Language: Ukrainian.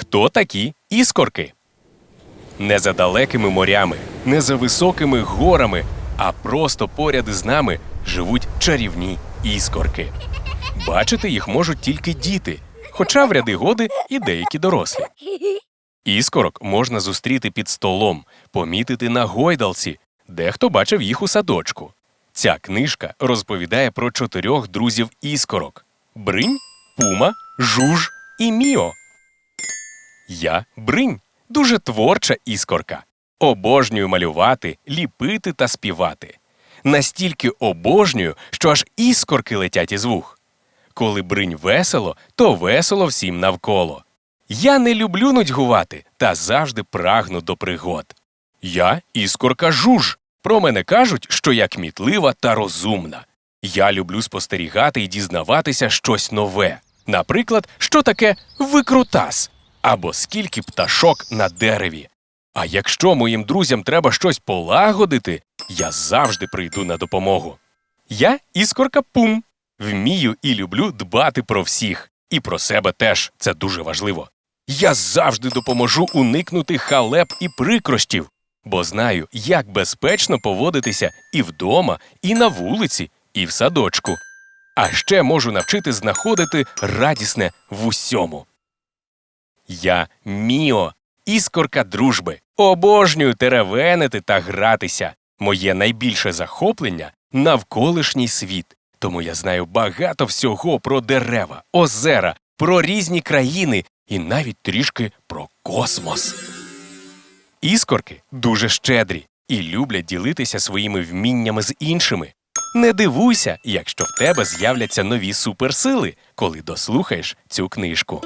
Хто такі іскорки? Не за далекими морями, не за високими горами, а просто поряд із нами живуть чарівні іскорки. Бачити їх можуть тільки діти, хоча в ряди годи і деякі дорослі. Іскорок можна зустріти під столом, помітити на гойдалці, дехто бачив їх у садочку. Ця книжка розповідає про чотирьох друзів іскорок: Бринь, Пума, Жуж і Міо. Я Бринь, дуже творча іскорка. Обожнюю малювати, ліпити та співати. Настільки обожнюю, що аж іскорки летять із вух. Коли бринь весело, то весело всім навколо. Я не люблю нудьгувати та завжди прагну до пригод. Я іскорка жуж. Про мене кажуть, що я кмітлива та розумна. Я люблю спостерігати і дізнаватися щось нове. Наприклад, що таке викрутас або скільки пташок на дереві. А якщо моїм друзям треба щось полагодити, я завжди прийду на допомогу. Я іскорка Пум. Вмію і люблю дбати про всіх. І про себе теж це дуже важливо. Я завжди допоможу уникнути халеп і прикрощів, бо знаю, як безпечно поводитися і вдома, і на вулиці, і в садочку. А ще можу навчити знаходити радісне в усьому. Я Міо, іскорка дружби. Обожнюю теревенити та гратися. Моє найбільше захоплення навколишній світ. Тому я знаю багато всього про дерева, озера, про різні країни і навіть трішки про космос. Іскорки дуже щедрі і люблять ділитися своїми вміннями з іншими. Не дивуйся, якщо в тебе з'являться нові суперсили, коли дослухаєш цю книжку.